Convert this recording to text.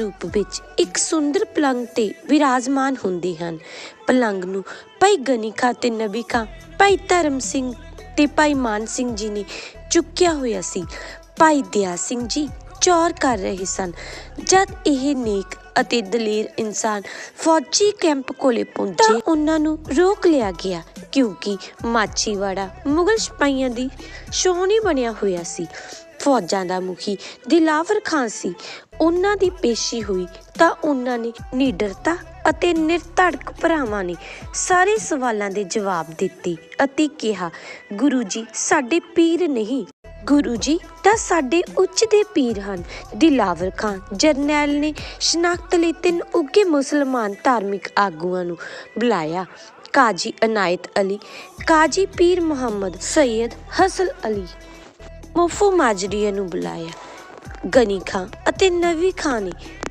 ਰੂਪ ਵਿੱਚ ਇੱਕ ਸੁੰਦਰ ਪਲੰਗ ਤੇ ਵਿਰਾਜਮਾਨ ਹੁੰਦੇ ਹਨ। ਪਲੰਗ ਨੂੰ ਭਾਈ ਗਨੀ ਖਾਂ ਤੇ ਨਬੀ ਖਾਂ ਭਾਈ ਧਰਮ ਸਿੰਘ ਤੇ ਭਾਈ ਮਾਨ ਸਿੰਘ ਜੀ ਨੇ ਚੁੱਕਿਆ ਹੋਇਆ ਸੀ। ਭਾਈ ਦਿਆ ਸਿੰਘ ਜੀ ਚੌਰ ਕਰ ਰਹੇ ਸਨ। ਜਦ ਇਹ ਨੇਕ ਅਤੇ ਦਲੇਰ ਇਨਸਾਨ ਫੌਜੀ ਕੈਂਪ ਕੋਲੇ ਪਹੁੰਚੇ ਉਹਨਾਂ ਨੂੰ ਰੋਕ ਲਿਆ ਗਿਆ, ਕਿਉਂਕਿ ਮਾਚੀਵਾੜਾ ਮੁਗਲ ਸਿਪਾਹੀਆਂ ਦੀ ਸ਼ੋਹਣੀ ਬਣਿਆ ਹੋਇਆ ਸੀ। ਫੌਜਾਂ ਦਾ ਮੁਖੀ ਦਿਲਾਵਰ ਖਾਨ ਸੀ। ਉਹਨਾਂ ਦੀ ਪੇਸ਼ੀ ਹੋਈ ਤਾਂ ਉਹਨਾਂ ਨੇ ਨਿਡਰਤਾ ਅਤੇ ਨਿਰਧੜਕ ਭਰਾਵਾਂ ਨੇ ਸਾਰੇ ਸਵਾਲਾਂ ਦੇ ਜਵਾਬ ਦਿੱਤੇ ਅਤੇ ਕਿਹਾ, ਗੁਰੂ ਜੀ, ਸਾਡੇ ਪੀਰ ਨਹੀਂ। ਗੁਰੂ ਜੀ, ਤਾਂ ਸਾਡੇ ਉੱਚ ਦੇ ਪੀਰ ਹਨ। ਦਿਲਾਵਰ ਖਾਨ ਜਰਨੈਲ ਨੇ ਸ਼ਨਾਖਤ ਲਈ ਤਿੰਨ ਉੱਗੇ ਮੁਸਲਮਾਨ ਧਾਰਮਿਕ ਆਗੂਆਂ ਨੂੰ ਬੁਲਾਇਆ। ਕਾਜੀ ਅਨਾਇਤ ਅਲੀ, ਕਾਜੀ ਪੀਰ ਮੁਹੰਮਦ ਸੈਯਦ ਹਸਨ ਅਲੀ ਮੁਫੂ ਮਾਜਰੀਆ ਨੂੰ ਬੁਲਾਇਆ। ਗਨੀ ਖਾਂ ਅਤੇ ਨਵੀ ਖਾਂ ਨੇ